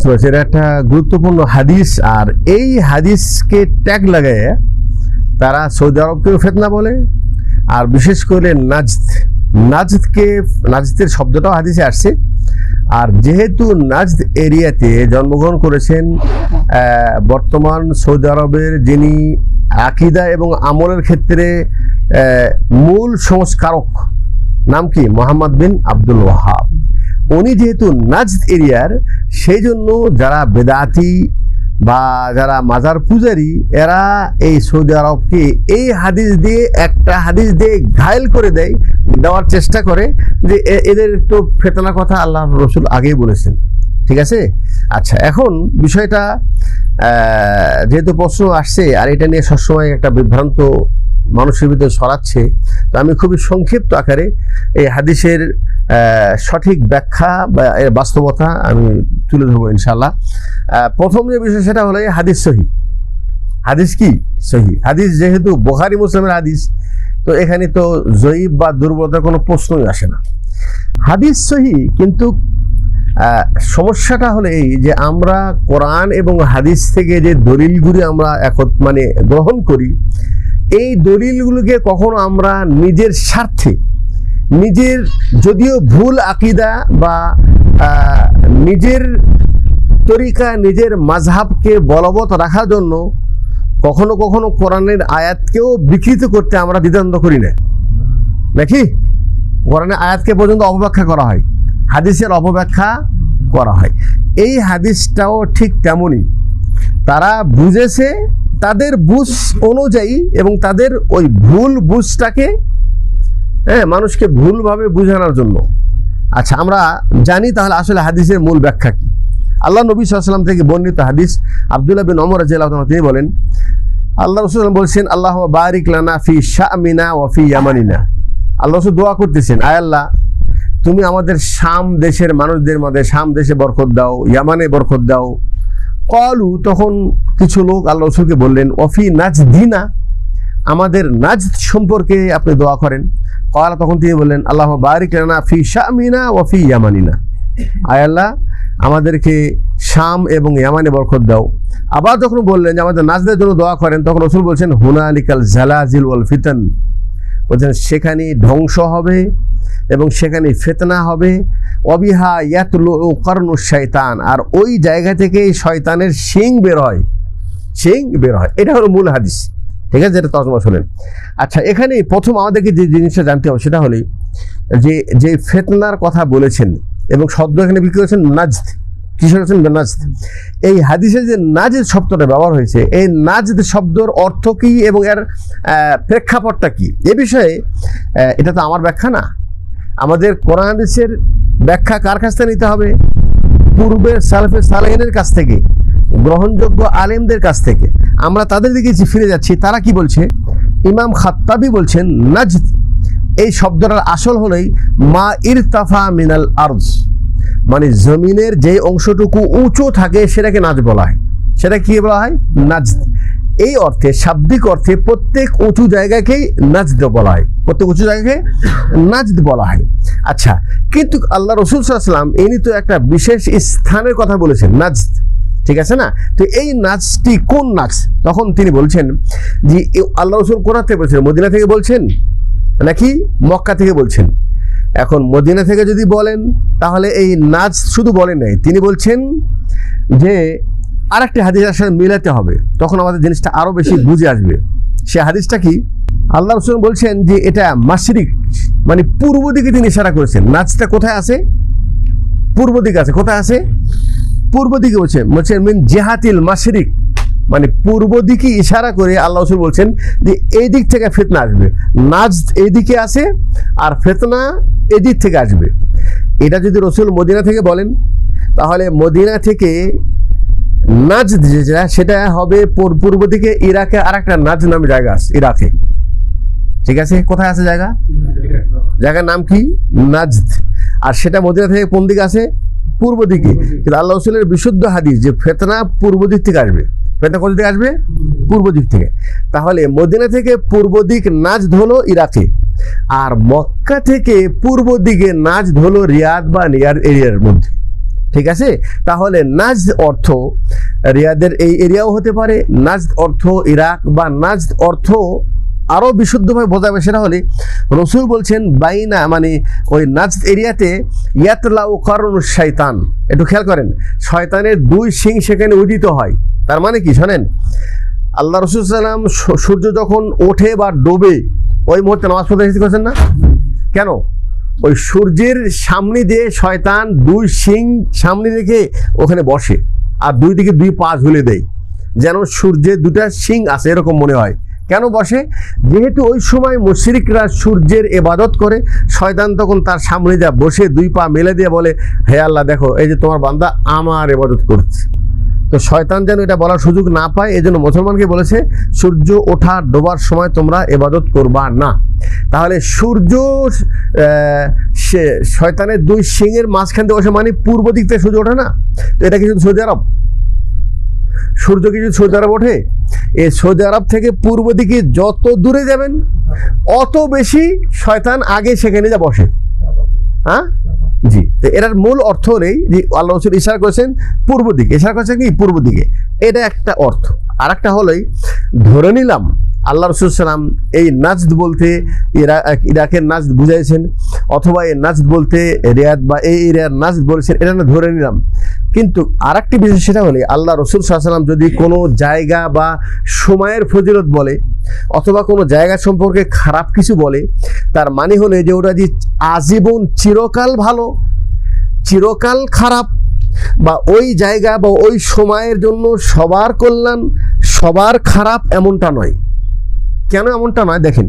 বুঝতে পারছি এটা একটা গুরুত্বপূর্ণ হাদিস, আর এই হাদিসকে ট্যাগ লাগায় তারা সৌদি আরবকেও ফেতনা বলে, আর বিশেষ করে নাজদ নাজদকে নাজদের শব্দটাও হাদিসে আসছে, আর যেহেতু নাজদ এরিয়াতে জন্মগ্রহণ করেছেন বর্তমান সৌদি আরবের যিনি আকিদা এবং আমলের ক্ষেত্রে মূল সংস্কারক, নাম কি? মোহাম্মদ বিন আব্দুল ওয়াহাব। উনি যেহেতু নাজদ এরিয়ার সেই জন্য যারা বেদাতি বা যারা মাজার পূজারি, এরা এই সৌদি আরবকে এই হাদিস দিয়ে একটা হাদিস দিয়ে ঘায়েল করে দেয়, দেওয়ার চেষ্টা করে যে এদের একটু ফেতনার কথা আল্লাহ রসুল আগেই বলেছেন। ঠিক আছে? আচ্ছা এখন বিষয়টা যেহেতু প্রশ্ন আসছে, আর এটা নিয়ে সবসময় একটা বিভ্রান্ত মানুষের ভিতরে ছড়াচ্ছে, তো আমি খুবই সংক্ষিপ্ত আকারে এই হাদিসের সঠিক ব্যাখ্যা বা এর বাস্তবতা আমি তুলে ধরবো ইনশাল্লাহ প্রথম যে বিষয় সেটা হলো হাদিস সহি। হাদিস কি? সহি। হাদিস যেহেতু বোখারি, মুসলিমের হাদিস, তো এখানে তো জয়ীব বা দুর্বলতার কোনো প্রশ্নই আসে না। হাদিস সহি, কিন্তু সমস্যাটা হলো এই যে আমরা কোরআন এবং হাদিস থেকে যে দলিলগুলি আমরা একত মানে গ্রহণ করি, এই দলিলগুলোকে কখনো আমরা নিজের স্বার্থে নিজের যদিও ভুল আকিদা বা নিজের তরিকা, নিজের মাঝহাবকে বলবৎ রাখার জন্য কখনো কখনো কোরআনের আয়াতকেও বিকৃত করতে আমরা দ্বিধান্ত করি না। নাকি? কোরআনের আয়াতকে পর্যন্ত অপব্যাখ্যা করা হয়। হাদিসের অপব্যাখ্যা করা হয়। এই হাদিসটাও ঠিক তেমনই। তারা বুঝেছে তাদের বুঝ অনুযায়ী এবং তাদের ওই ভুল বুঝটাকে হ্যাঁ মানুষকে ভুলভাবে বোঝানোর জন্য। আচ্ছা আমরা জানি তাহলে আসলে হাদিসের মূল ব্যাখ্যা কি। আল্লাহ নবী সাল্লাম থেকে বর্ণিত হাদিস আবদুল্লাহ বিন অমর তাআলা তিনি বলেন, আল্লাহ রসুল বলছেন আল্লাহ বারিক লানা ফি শামিনা ওয়া ফি ইয়ামানিনা। আল্লাহ রসুল দোয়া করতেছেন, আয় আল্লাহ, তুমি আমাদের শাম দেশের মানুষদের মধ্যে, শাম দেশে বরকত দাও, ইয়ামানে বরকত দাও। কলু, তখন কিছু লোক আল্লাহ রসুলকে বললেন ওফি নাচ দিনা আমাদের নাজ সম্পর্কে আপনি দোয়া করেন। কলা তখন তিনি বললেন, আল্লাহ বারিক লানা ফি শামিনা ও ফি ইয়ামানিনা। আয় আল্লাহ, আমাদেরকে শাম এবং ইয়ামানে বরকত দাও। আবার যখন বললেন যে আমাদের নাজদের জন্য দোয়া করেন, তখন রসুল বলছেন হুনা আলিকাল জালাজিল ওয়াল ফিতন। বলছেন সেখানে ধ্বংস হবে এবং সেখানে ফেতনা হবে। অবিহা ইয়াতলু কর্ণ শয়তান। আর ওই জায়গা থেকে শয়তানের শিং বের হয়। শিং বের হয়। এটা হলো মূল হাদিস। ঠিক আছে? যেটা তর্জমা শোনেন। আচ্ছা এখানে প্রথম আমাদেরকে যে জিনিসটা জানতে হবে সেটা হলে যে যে ফেতনার কথা বলেছেন এবং শব্দ এখানে বিক্রি করেছেন নাজদ। কিসের করেছেন নাজদ। এই হাদিসে যে নাজদ শব্দটা ব্যবহার হয়েছে, এই নাজদ শব্দর অর্থ কী এবং এর প্রেক্ষাপটটা কী? এ বিষয়ে এটা তো আমার ব্যাখ্যা না। আমাদের কোরআন হাদিসের ব্যাখ্যা কার কাছ থেকে নিতে হবে? পূর্বের সালফে সালাহিনের কাছ থেকে। গ্রহণযোগ্য আলেমদের কাছ থেকে। আমরা তাদের দিকে ফিরে যাচ্ছি, তারা কি বলছে? ইমাম খাত্তাবি বলছেন, নাজদ, এই শব্দটার আসল হলেই মা ইরতাফা মিনাল আরজ। মানে জমিনের যে অংশটুকু উঁচু থাকে, সেটাকে নাজ বলা হয়। সেটা কি বলা হয়? নাজ এই অর্থে, শাব্দিক অর্থে প্রত্যেক উঁচু জায়গাকেই নাজদ বলা হয়। প্রত্যেক উঁচু জায়গাকে নাজদ বলা হয়। আচ্ছা কিন্তু আল্লাহ রসুল সাল্লাম ইনি তো একটা বিশেষ স্থানের কথা বলেছেন, নাজদ। ঠিক আছে না? তো এই নাচটি কোন নাচ? তখন তিনি বলছেন যে আল্লাহ রসুল কোথা থেকে বলছেন? মদিনা থেকে বলছেন? নাকি মক্কা থেকে বলছেন? এখন মদিনা থেকে যদি বলেন, তাহলে এই নাচ শুধু বলেন নাই। তিনি বলছেন যে আর একটি হাদিসের সাথে মিলাতে হবে। তখন আমাদের জিনিসটা আরও বেশি বুঝে আসবে। সে হাদিসটা কি? আল্লাহ রসুল বলছেন যে, এটা মাসরিক মানে পূর্ব দিকে তিনি ইশারা করেছেন। নাচটা কোথায় আছে? পূর্ব দিকে আছে। কোথায় আছে? পূর্ব দিকে বলছেন বলছেন মিন জেহাতিল মাসরিক মানে পূর্ব দিকে ইশারা করে আল্লাহ রসুল বলছেন যে, এই দিক থেকে ফেতনা আসবে। নাচ এই দিকে আসে আর ফেতনা এদিক থেকে আসবে। এটা যদি রসুল মদিনা থেকে বলেন, তাহলে মদিনা থেকে নাজ যেটা সেটা হবে পূর্ব দিকে ইরাকে আর একটা নাজ নামে জায়গা আছে, ইরাকে। ঠিক আছে? কোথায় আছে জায়গা? জায়গার নাম কি? নাজদ। আর সেটা মদিনা থেকে কোন দিকে আছে? পূর্ব দিকে। কিন্তু আল্লাহ রসুলের বিশুদ্ধ হাদিস যে ফেতনা পূর্ব দিক থেকে আসবে। ফেতনা কোন থেকে আসবে? পূর্ব দিক থেকে। তাহলে মদিনা থেকে পূর্ব দিক নাচ ধলো ইরাকে। আর মক্কা থেকে পূর্ব দিকে নাচ ধলো রিয়াদ বা নিয়ার এরিয়ার মধ্যে। ঠিক আছে? তাহলে নাজ অর্থ, রিয়াদের এই এরিয়াও হতে পারে। নাজ অর্থ ইরাক বা নাজ অর্থ আরও বিশুদ্ধভাবে বোঝাবে সেটা হলে রসুল বলছেন, বাইনা মানে ওই নাজ এরিয়াতে ইয়াতলাউ করুন শয়তান। একটু খেয়াল করেন, শয়তানের দুই শিং সেখানে উদিত হয়। তার মানে কি, শোনেন? আল্লাহ রসুল সাল্লাম সূর্য যখন ওঠে বা ডোবে, ওই মুহূর্তে নামাজ পড়তে করেছেন না? কেন? ওই সূর্যের সামনে দিয়ে শয়তান দুই শিং সামনে রেখে ওখানে বসে, আর দুই দিকে দুই পা ঝুলে দেয়। যেন সূর্যের দুটা শিং আছে, এরকম মনে হয়। কেন বসে? যেহেতু ওই সময় মুশরিকরা সূর্যের এবাদত করে, শয়তান তখন তার সামনে যা বসে দুই পা মেলে দিয়ে বলে, হে আল্লাহ, দেখো, এই যে তোমার বান্দা আমার এবাদত করছে। তো শয়তান যেন এটা বলার সুযোগ না পায় এই জন্য মুসলমানকে বলেছে, সূর্য ওঠা ডোবার সময় তোমরা এবাদত করবা না। তাহলে সূর্য সে শয়তানের দুই সিংয়ের মাঝখান থেকে বসে মানে পূর্ব দিক থেকে সূর্য ওঠে না? এটা কি শুধু সৌদি আরব? সূর্য কি শুধু সৌদি আরব ওঠে? এই সৌদি আরব থেকে পূর্ব দিকে যত দূরে যাবেন, অত বেশি শয়তান আগে সেখানে যা বসে। হ্যাঁ জি। তো এটার মূল অর্থ হলেই যে আল্লাহ রসুল ইশারা করেছেন পূর্ব দিকে। ইশারা করেছেন কি? পূর্ব দিকে। এটা একটা অর্থ। আর একটা হলোই ধরে নিলাম আল্লাহ রসুল সালাম এই নাজদ বলতে ইরা ইরাকের নাজদ বুঝাইছেন, অথবা এই নাজদ বলতে রিয়াদ বা এই এরিয়ার নাজদ বলেছেন, এটা না ধরে নিলাম। কিন্তু আর একটি বিষয় সেটা হলে, আল্লাহ রসুল সাল্লাম যদি কোনো জায়গা বা সময়ের ফজিলত বলে, অথবা কোনো জায়গা সম্পর্কে খারাপ কিছু বলে, তার মানে হলে যে ওটা যে আজীবন চিরকাল ভালো, চিরকাল খারাপ, বা ওই জায়গা বা ওই সময়ের জন্য সবার কল্যাণ, সবার খারাপ এমনটা নয়। কেন এমনটা নয়? দেখেন,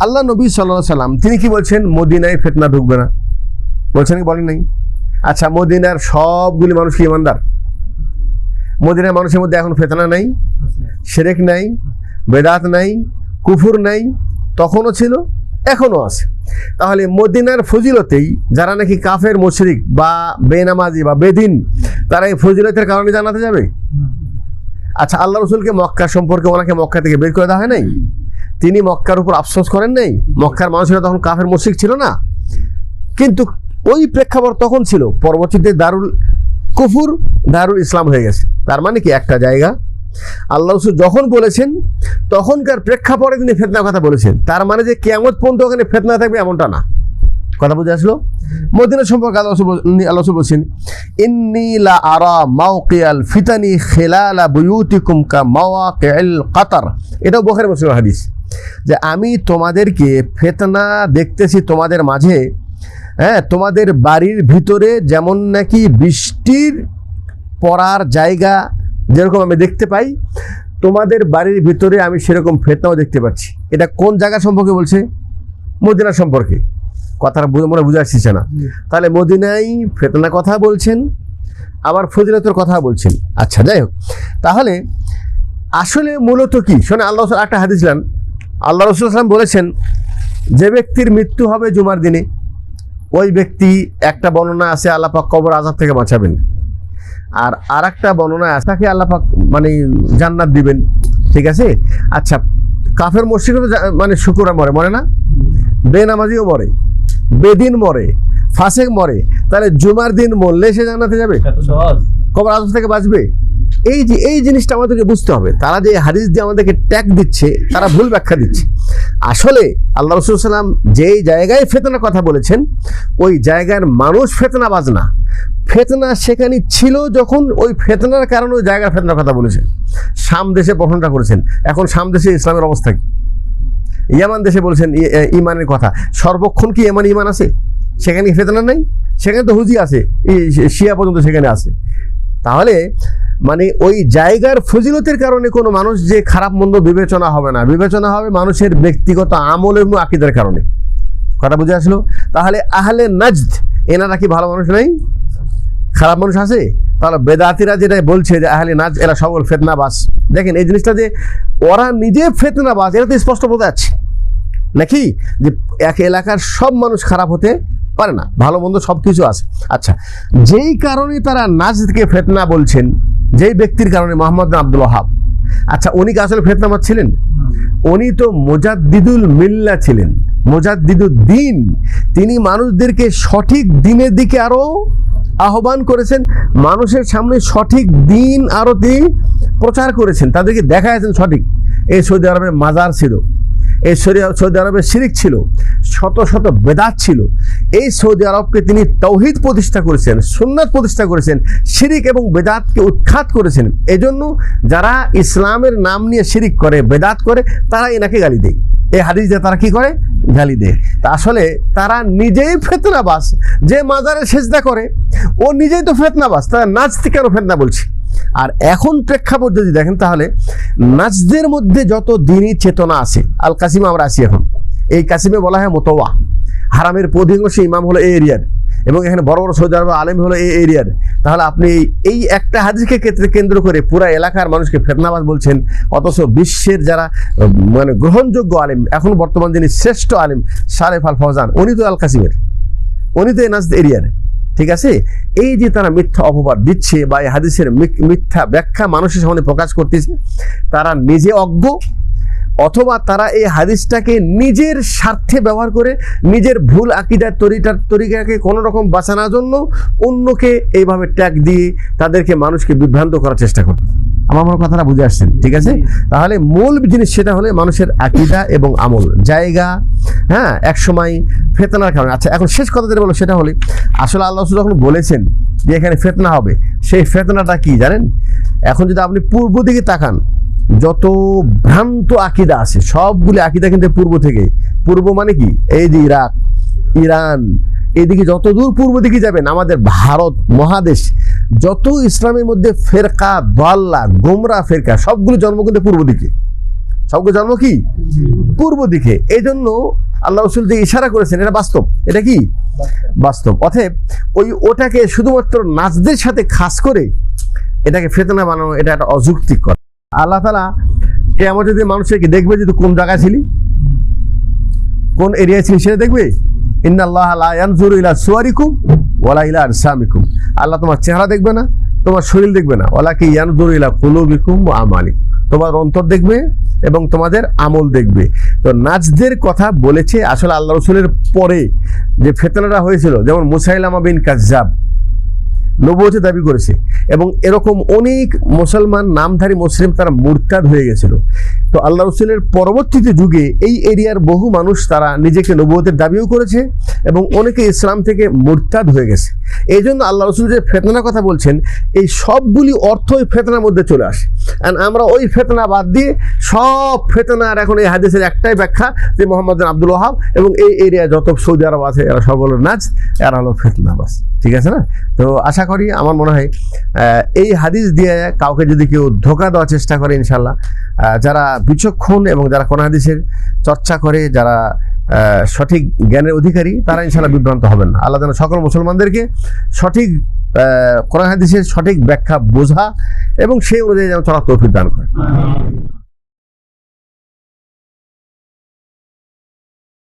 আল্লাহ নবী সাল্লাহ সাল্লাম তিনি কি বলছেন? মদিনায় ফেতনা ঢুকবে না। বলছেন কি? বলেন নাই। আচ্ছা মদিনার সবগুলি মানুষ কি ইমানদার? মদিনার মানুষের মধ্যে এখন ফেতনা নাই সেরেক নাই, বেদাত নাই, কুফুর নাই, তখনও ছিল, এখনও আছে। তাহলে মদিনার ফজিলতেই যারা নাকি কাফের, মুশরিক বা বেনামাজি বা বেদিন, তারা এই ফজিলতের কারণে জানাতে যাবে? আচ্ছা আল্লাহ রসুলকে মক্কা সম্পর্কে, ওনাকে মক্কা থেকে বের করে দেওয়া হয় নাই? তিনি মক্কার উপর আফসোস করেন নাই? মক্কার মানুষেরা তখন কাফের, মুশরিক ছিল না। কিন্তু ওই প্রেক্ষাপট তখন ছিল। পরবর্তীতে দারুল কুফুর, দারুল ইসলাম হয়ে গেছে। তার মানে কি? একটা জায়গা। আল্লাহ রসুল যখন বলেছেন, তখনকার প্রেক্ষাপটে তিনি ফেতনার কথা বলেছেন। তার মানে যে কেমত পর্যন্ত ওখানে ফেতনা থাকবে এমনটা না। কথা বুঝে আসলো? মদিনা সম্পর্কে আল্লাহ বলছেন, ইন্নি লা আরা মাওকিয়াল ফিতানি খেলালা বুয়ুতিকুম কা মাওয়াকিল কাতার। এটাও বখারি মুসলিম হাদিস। যে আমি তোমাদেরকে ফেতনা দেখতেছি তোমাদের মাঝে হ্যাঁ তোমাদের বাড়ির ভিতরে যেমন নাকি বৃষ্টির পড়ার জায়গা যেরকম আমি দেখতে পাই তোমাদের বাড়ির ভিতরে আমি সেরকম ফেতনাও দেখতে পাচ্ছি। এটা কোন জায়গা সম্পর্কে বলছে? মদিনা সম্পর্কে। কথাটা মনে বুঝে আসছে না। তাহলে মদিনাই ফেতনা কথা বলছেন আবার ফজিলতের কথা বলছেন। আচ্ছা যাই হোক। তাহলে আসলে মূলত কি? শোনে আল্লাহ রসুল একটা হাদিস দিলেন। আল্লাহ রসুল আসলাম বলেছেন যে ব্যক্তির মৃত্যু হবে জুমার দিনে ওই ব্যক্তি একটা বর্ণনা আছে আল্লাপাক কবর আজাব থেকে বাঁচাবেন। আর আর একটা বর্ণনা আছে তাকে আল্লাপাক মানে জান্নাত দিবেন। ঠিক আছে? আচ্ছা কাফের মসজিদও তো মানে শুকুরা মরে মরে না? বেনামাজিও মরে বেদিন মরে ফাসেক মরে তাহলে জুমার দিন মরলে সে জান্নাতে যাবে? কবর আজাব থেকে বাঁচবে? এই যে, এই জিনিসটা আমাদেরকে বুঝতে হবে। তারা যে হাদিস দিয়ে আমাদেরকে ট্যাগ দিচ্ছে, তারা ভুল ব্যাখ্যা দিচ্ছে। আসলে আল্লাহ রসুল সাল্লাম যেই জায়গায় ফেতনার কথা বলেছেন, ওই জায়গার মানুষ ফেতনা বাজনা ফেতনা সেখানে ছিল যখন ওই ফেতনার কারণে ওই জায়গার ফেতনার কথা বলেছেন। শাম দেশে প্রশ্নটা করেছেন। এখন শাম দেশে ইসলামের অবস্থা কি? ইয়ামান দেশে বলছেন ইমানের কথা। সর্বক্ষণ কি এমান ইমান আছে? সেখানে ফেতনা নেই? সেখানে তো হুজি আছে। শিয়া পর্যন্ত সেখানে আছে। তাহলে মানে ওই জায়গার ফজিলতের কারণে কোনো মানুষ যে খারাপ মন্দ বিবেচনা হবে না। বিবেচনা হবে মানুষের ব্যক্তিগত আমল এবং আকিদের কারণে। কথা বুঝে আসলো? তাহলে আহলে নাজদ, এনারা কি ভালো মানুষ নেই? খারাপ মানুষ আছে? তাহলে বেদাতিরা যেটা বলছে যে আহলে নাজ এরা সকল ফেতনাবাস দেখেন এই জিনিসটা যে ওরা নিজে ফেতনাবাস এটা তো স্পষ্ট বোঝা যাচ্ছে। নাকি? যে এক এলাকার সব মানুষ খারাপ হতে পারে না। ভালো মন্দ সব কিছু আছে। আচ্ছা যেই কারণে তারা নাজকে ফেতনা বলছেন যেই ব্যক্তির কারণে মোহাম্মদ আব্দুল ওহাব আচ্ছা উনি কি আসলে ফেতনাবাদ ছিলেন? উনি তো মোজাদ্দিদুল মিল্লা ছিলেন। মোজাদ্দিদুল দিন। তিনি মানুষদেরকে সঠিক দিনের দিকে আরও আহ্বান করেছেন। মানুষের সামনে সঠিক দিন আরও তিনি প্রচার করেছেন। তাদেরকে দেখাইছেন সঠিক। এই সৌদি আরবে মাজার ছিল। এই সৌদি সৌদি আরবে শিরিক ছিল, শত শত বেদাত ছিল। এই সৌদি আরবকে তিনি তৌহিদ প্রতিষ্ঠা করেছেন, সুন্নাত প্রতিষ্ঠা করেছেন, শিরিক এবং বেদাতকে উৎখাত করেছেন। এজন্য যারা ইসলামের নাম নিয়ে শিরিক করে, বেদাত করে, তারা এনাকে গালি দেয়। এই হাদিস দিয়ে তারা কি করে? গালি দেয়। তা আসলে তারা নিজেই ফেতনাবাস যে মাজারে সেজদা করে, ও নিজেই তো ফেতনাবাস তারা নাচতে কেন ফেতনা বলছে। আর এখন প্রেক্ষাপট যদি দেখেন তাহলে নাচদের মধ্যে যত দিনই চেতনা আছে, আল কাসিমে আমরা আছি এখন। এই কাসিমে বলা হয় মোতোয়া হারামের অধিকাংশ ইমাম হলো এই এরিয়ার এবং এখানে বড় বড় সৌদি আরব আলেম হলো এই এরিয়ার। তাহলে আপনি এই- এই একটা হাদিসকে ক্ষেত্রে কেন্দ্র করে পুরা এলাকার মানুষকে ফেতনাবাজ বলছেন, অথচ বিশ্বের যারা মানে গ্রহণযোগ্য আলেম, এখন বর্তমান যিনি শ্রেষ্ঠ আলেম সারেফ আল ফৌজান উনি তো আল কাসিমের উনি তো এনাজ এরিয়ার। ঠিক আছে? এই যে তারা মিথ্যা অপবাদ দিচ্ছে বা এই হাদিসের মিথ্যা ব্যাখ্যা মানুষের সামনে প্রকাশ করতেছে, তারা নিজে অজ্ঞ অথবা তারা এই হাদিসটাকে নিজের স্বার্থে ব্যবহার করে নিজের ভুল আকিদার তরিটার তরিকাকে কোনো রকম বাঁচানোর জন্য অন্যকে এইভাবে ট্যাগ দিয়ে তাদেরকে মানুষকে বিভ্রান্ত করার চেষ্টা করে আমার মনে কথাটা বুঝে আসছেন ঠিক আছে? তাহলে মূল জিনিস সেটা হলে মানুষের আকিদা এবং আমল। জায়গা হ্যাঁ এক সময় ফেতনার কারণে। আচ্ছা এখন শেষ কথা যেটা বলো সেটা হলে আসলে আল্লাহ যখন বলেছেন যে এখানে ফেতনা হবে সেই ফেতনাটা কি জানেন? এখন যদি আপনি পূর্ব দিকে তাকান যত ভ্রান্ত আকিদা আছে সবগুলি আকিদা কিন্তু পূর্ব থেকে। পূর্ব মানে কি? এই যে ইরাক ইরান এদিকে যত দূর পূর্ব দিকে যাবেন, আমাদের ভারত মহাদেশ, যত ইসলামের মধ্যে ফেরকা, দল্লা, গোমরা, ফেরকা, সবগুলো জন্ম কিন্তু পূর্ব দিকে। সবগুলো জন্ম কি? পূর্ব দিকে। এই জন্য আল্লাহ রসুল যে ইশারা করেছেন, এটা বাস্তব। এটা কি? বাস্তব। অতএব ওই ওটাকে শুধুমাত্র নাচদের সাথে খাস করে এটাকে ফেতনা বানানো, এটা একটা অযৌক্তিক কথা। আল্লাহ তালা কেমন যদি মানুষের কি দেখবে যদি কোন জায়গায় ছিলি? কোন এরিয়ায় ছিলি সেটা দেখবে? ওলা ইলা আল্লাহ তোমার চেহারা দেখবে না, তোমার শরীর দেখবে না। ওলা কি আমালি তোমার অন্তর দেখবে এবং তোমাদের আমল দেখবে। তো নাচদের কথা বলেছে আসলে আল্লাহ রসুলের পরে যে ফেতনাটা হয়েছিল, যেমন মুসাইলামা বিন কাজ্জাব নবুয়তে দাবি করেছে এবং এরকম অনেক মুসলমান নামধারী মুসলিম তারা মুরতাদ হয়ে গেছিল। তো আল্লাহ রসুলের পরবর্তীতে যুগে এই এরিয়ার বহু মানুষ তারা নিজেকে নবুয়তের দাবিও করেছে এবং অনেকে ইসলাম থেকে মুরতাদ হয়ে গেছে। এই জন্য আল্লাহ রসুল যে ফেতনার কথা বলছেন, এই সবগুলি অর্থ ওই ফেতনার মধ্যে চলে আসে। আর আমরা ওই ফেতনা বাদ দিয়ে সব ফেতনার এখন এই হাদিসের একটাই ব্যাখ্যা যে মোহাম্মদ আব্দুল ওহাব এবং এই এরিয়া যত সৌদি আরব আছে, এরা সব হলো নাচ এরা হলো ফেতনা বাস ঠিক আছে না? তো আশা করি, আমার মনে হয় এই হাদিস দিয়ে কাউকে যদি কেউ ধোকা দেওয়ার চেষ্টা করে ইনশাল্লাহ যারা বিচক্ষণ এবং যারা কোন হাদিসের চর্চা করে, যারা সঠিক জ্ঞানের অধিকারী, তারা ইনশাল্লাহ বিভ্রান্ত হবেন না। আল্লাহ যেন সকল মুসলমানদেরকে সঠিক কোরআন হাদিসের সঠিক ব্যাখ্যা বোঝা এবং সেই অনুযায়ী যেন চলার তৌফিক দান করে।